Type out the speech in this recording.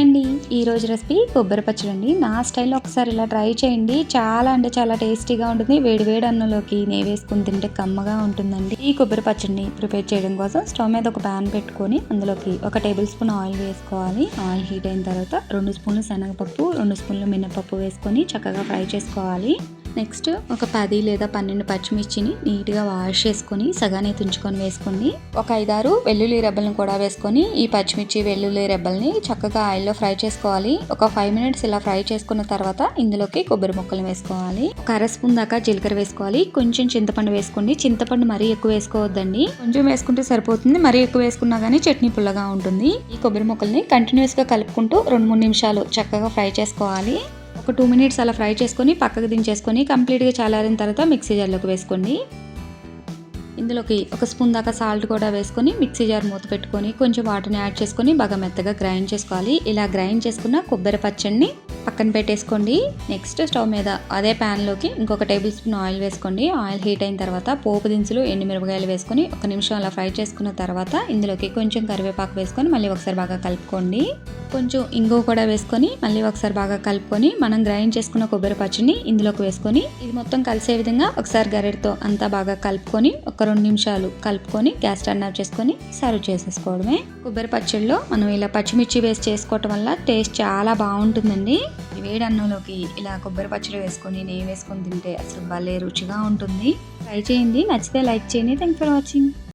Hi అండి ఈరోజు recipe కొబ్బరి పచ్చడి అండి నా స్టైల్లో ఒకసారి ఇలా ట్రై చేయండి. చాలా అంటే చాలా టేస్టీగా ఉంటుంది. వేడి వేడి అన్నంలోకి నెయ్యి వేసుకుని తింటే కమ్మగా ఉంటుందండి. ఈ కొబ్బరి పచ్చడిని ప్రిపేర్ చేయడం కోసం స్టవ్ మీద ఒక ప్యాన్ పెట్టుకొని అందులోకి ఒక టేబుల్ స్పూన్ ఆయిల్ వేసుకోవాలి. ఆయిల్ హీట్ అయిన తర్వాత రెండు స్పూన్లు శనగపప్పు రెండు స్పూన్లు మినపప్పు వేసుకొని చక్కగా ఫ్రై చేసుకోవాలి. నెక్స్ట్ ఒక పది లేదా పన్నెండు పచ్చిమిర్చిని నీట్గా వాష్ చేసుకొని సగానే తుంచుకొని వేసుకోండి ఒక ఐదారు వెల్లుల్లి రెబ్బలను కూడా వేసుకొని ఈ పచ్చిమిర్చి వెల్లుల్లి రెబ్బల్ని చక్కగా ఆయిల్లో ఫ్రై చేసుకోవాలి. ఒక ఫైవ్ మినిట్స్ ఇలా ఫ్రై చేసుకున్న తర్వాత ఇందులోకి కొబ్బరి ముక్కలు వేసుకోవాలి. ఒక అర స్పూన్ దాకా జీలకర్ర వేసుకోవాలి. కొంచెం చింతపండు వేసుకోండి. చింతపండు మరీ ఎక్కువ వేసుకోవద్దండి. కొంచెం వేసుకుంటే సరిపోతుంది. మరీ ఎక్కువ వేసుకున్నా కానీ చట్నీ పుల్లగా ఉంటుంది. ఈ కొబ్బరి ముక్కల్ని కంటిన్యూస్గా కలుపుకుంటూ రెండు మూడు నిమిషాలు చక్కగా ఫ్రై చేసుకోవాలి. ఒక టూ మినిట్స్ అలా ఫ్రై చేసుకొని పక్కకు దించేసుకొని కంప్లీట్గా చల్లారిన తర్వాత మిక్సీ జార్లోకి వేసుకోండి. ఇందులోకి ఒక స్పూన్ దాకా సాల్ట్ కూడా వేసుకొని మిక్సీ జార్ మూత పెట్టుకొని కొంచెం వాటర్ని యాడ్ చేసుకొని బాగా మెత్తగా గ్రైండ్ చేసుకోవాలి. ఇలా గ్రైండ్ చేసుకున్న కొబ్బరి పచ్చడిని పక్కన పెట్టేసుకోండి. నెక్స్ట్ స్టవ్ మీద అదే ప్యాన్లోకి ఇంకొక టేబుల్ స్పూన్ ఆయిల్ వేసుకోండి. ఆయిల్ హీట్ అయిన తర్వాత పోపు దినుసులు ఎండుమిరపకాయలు వేసుకొని ఒక నిమిషం అలా ఫ్రై చేసుకున్న తర్వాత ఇందులోకి కొంచెం కరివేపాకు వేసుకొని మళ్ళీ ఒకసారి బాగా కలుపుకోండి. కొంచెం ఇంగు కూడా వేసుకొని మళ్ళీ ఒకసారి బాగా కలుపుకొని మనం గ్రైండ్ చేసుకున్న కొబ్బరి పచ్చడిని ఇందులోకి వేసుకొని ఇది మొత్తం కలిసే విధంగా ఒకసారి గరెడతో అంతా బాగా కలుపుకొని ఒక రెండు నిమిషాలు కలుపుకొని గ్యాస్ టర్న్ ఆఫ్ చేసుకొని సర్వ్ చేసేసుకోవడమే. కొబ్బరి పచ్చడిలో మనం ఇలా పచ్చిమిర్చి వేసి చేసుకోవటం వల్ల టేస్ట్ చాలా బాగుంటుందండి. వేడి అన్నంలోకి ఇలా కొబ్బరి పచ్చడి వేసుకొని నెయ్యి వేసుకొని తింటే అసలు భలే రుచిగా ఉంటుంది. ట్రై చేయండి. నచ్చితే లైక్ చేయండి. Thank for watching